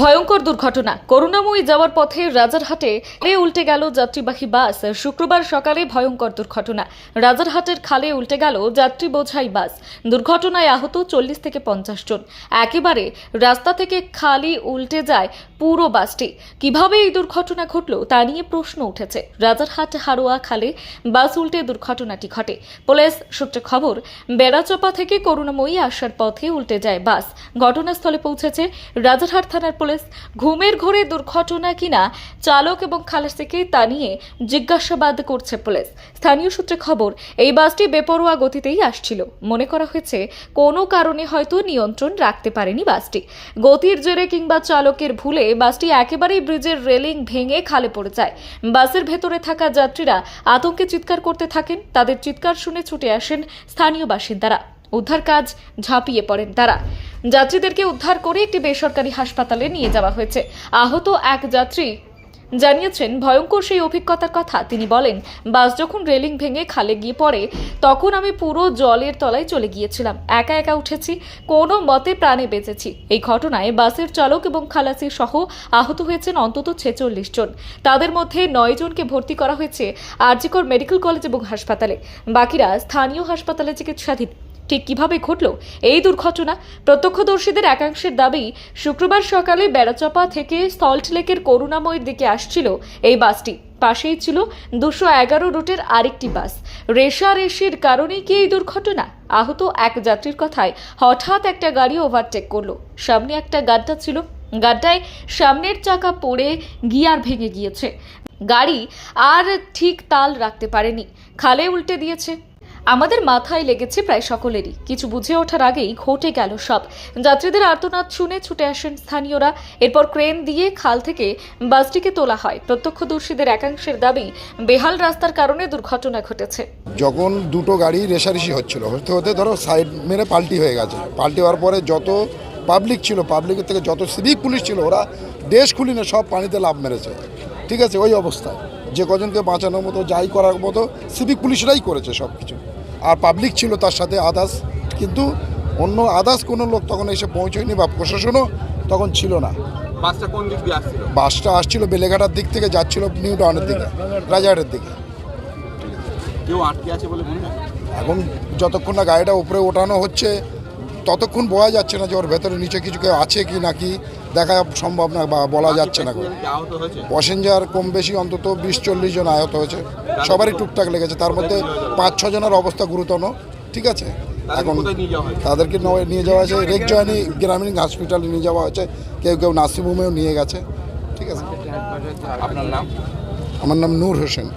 ভয়ঙ্কর দুর্ঘটনা। করুণাময়ী যাওয়ার পথে রাজারহাটে উল্টে গেল যাত্রীবাহী বাস। শুক্রবার সকালে ভয়ঙ্কর দুর্ঘটনা। রাজারহাটের খালে উল্টে গেল যাত্রী বোঝাই বাস। দুর্ঘটনায় আহত চল্লিশ থেকে পঞ্চাশ জন। একেবারে রাস্তা থেকে খালি উল্টে যায় পুরো বাসটি। কীভাবে এই দুর্ঘটনা ঘটল তা নিয়ে প্রশ্ন উঠেছে রাজারহাট হারোয়া খালে বাস উল্টে দুর্ঘটনাটি ঘটে। পুলিশ সূত্রে খবর, বেড়াচপা থেকে করুণাময়ী আসার পথে উল্টে যায় বাস। ঘটনাস্থলে পৌঁছেছে রাজারহাট থানার পুলিশ ঘুমের ঘোরে দুর্ঘটনা কিনা চালক এবং খালাসিকে তা নিয়ে জিজ্ঞাসাবাদ করছে পুলিশ। স্থানীয় সূত্রে খবর, এই বাসটি বেপরোয়া গতিতেই আসছিল। মনে করা হয়েছে, কোনো কারণে হয়তো নিয়ন্ত্রণ রাখতে পারেনি বাসটি। গতির জেরে কিংবা চালকের ভুলে বাসটি একেবারেই ব্রিজের রেলিং ভেঙে খালে পড়ে যায়। বাসের ভেতরে থাকা যাত্রীরা আতঙ্কে চিৎকার করতে থাকেন। তাদের চিৎকার শুনে ছুটে আসেন স্থানীয় বাসিন্দারা। উদ্ধার কাজ ঝাঁপিয়ে পড়েন তারা। যাত্রীদেরকে উদ্ধার করে একটি বেসরকারি হাসপাতালে নিয়ে যাওয়া হয়েছে। আহত এক যাত্রী জানিয়েছেন, ভয়ঙ্কর সেই অভিজ্ঞতার কথা। তিনি বলেন, বাস যখন রেলিং ভেঙে খালে গিয়ে পড়ে, তখন আমি পুরো জলের তলায় চলে গিয়েছিলাম। একা একা উঠেছি, কোনো মতে প্রাণে বেঁচেছি। এই ঘটনায় বাসের চালক এবং খালাসি সহ আহত হয়েছেন অন্তত ছেচল্লিশ জন। তাদের মধ্যে নয় জনকে ভর্তি করা হয়েছে আরজিকর মেডিকেল কলেজ এবং হাসপাতালে। বাকিরা স্থানীয় হাসপাতালে চিকিৎসাধীন। ঠিক কীভাবে ঘটল এই দুর্ঘটনা? প্রত্যক্ষদর্শীদের একাংশের দাবি, শুক্রবার সকালে বেড়াচপা থেকে সল্ট লেকের করুণাময়ের দিকে আসছিল এই বাসটি। পাশেই ছিল দুশো এগারো রুটের আরেকটি বাস। রেশারেশির কারণেই কি এই দুর্ঘটনা? আহত এক যাত্রীর কথায় হঠাৎ একটা গাড়ি ওভারটেক করল। সামনে একটা গাড্ডা ছিল। গাড্ডায় সামনের চাকা পড়ে গিয়ার ভেঙে গিয়েছে। গাড়ি আর ঠিক তাল রাখতে পারেনি। খালে উল্টে দিয়েছে। আমাদের মাথায় লেগেছে প্রায় সকলেরই। কিছু বুঝে ওঠার আগেই ঘটে গেল সব। যাত্রীদের আর্তনাদ শুনে ছুটে আসেন স্থানীয়রা। এরপর ক্রেন দিয়ে খাল থেকে বাসটিকে তোলা হয়। প্রত্যক্ষদর্শীদের একাংশের দাবি, বেহাল রাস্তার কারণে দুর্ঘটনা ঘটেছে। যখন দুটো গাড়ি রেশারেশি হচ্ছিল, হতে হতে ধরো সাইড মেরে পাল্টি হয়ে গেছে। পাল্টি হওয়ার পরে যত পাবলিক ছিল পাবলিকের থেকে যত সিভিক পুলিশ ছিল, ওরা দেশ খুলিনে সব পানিতে লাভ মেরেছে। ঠিক আছে? ওই অবস্থায়। যে কজনকে বাঁচানোর মতো, যাই করার মতো সিভিক পুলিশরাই করেছে সব কিছু আর পাবলিক ছিল তার সাথে আদার্স কিন্তু অন্য আদার্স কোনো লোক তখন এসে পৌঁছয়নি বা প্রশাসনও তখন ছিল না। বাসটা কোন দিক দিয়ে আসছিল? বাসটা আসছিল বেলেঘাটার দিক থেকে যাচ্ছিল নিউ টাউনের দিকে রাজাহাটের দিকে। কেউ আটকে আছে বলে মনে হয়? এখন যতক্ষণ না গাড়িটা উপরে ওঠানো হচ্ছে ততক্ষণ বোঝা যাচ্ছে না যে ওর ভেতরে নিচে কিছু কেউ আছে কি নাকি দেখা সম্ভব না বা বলা যাচ্ছে না প্যাসেঞ্জার কি কম বেশি অন্তত বিশ চল্লিশ জন আহত হয়েছে। সবারই টুকটাক লেগেছে। তার মধ্যে পাঁচ ছ জনের অবস্থা গুরুতর ঠিক আছে? এখন কোথায় নিয়ে যাওয়া হয়েছে? তাদেরকে নয়- নিয়ে যাওয়া হয়েছে। রেক জয়নি গ্রামীণ হসপিটালে নিয়ে যাওয়া হয়েছে। কেউ কেউ নার্সিংহোমেও নিয়ে গেছে ঠিক আছে? আপনার নাম? আমার নাম নূর হোসেন।